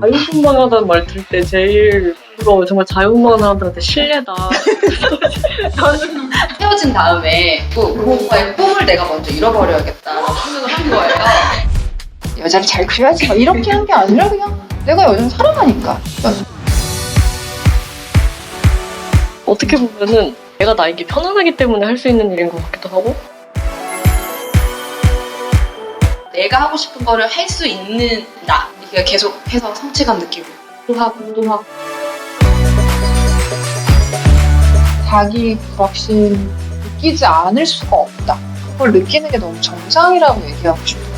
자유분방하다는 말 들을 때 제일 부러워. 정말 신뢰다. 저는 헤어진 다음에 또 그거의 꿈을 내가 먼저 잃어버려야겠다 생각을 한 거예요. 여자를 잘 그려야지 막 이렇게 한 게 아니라 그냥 내가 여자를 사랑하니까 어떻게 보면은 내가 나에게 편안하기 때문에 할 수 있는 일인 것 같기도 하고 내가 하고 싶은 거를 할 수 있는 나 이게 계속 해서 성취감 느끼고. 또 하고 또 하고 자기 불확실 느끼지 않을 수가 없다. 그걸 느끼는 게 너무 정상이라고 얘기하고 싶어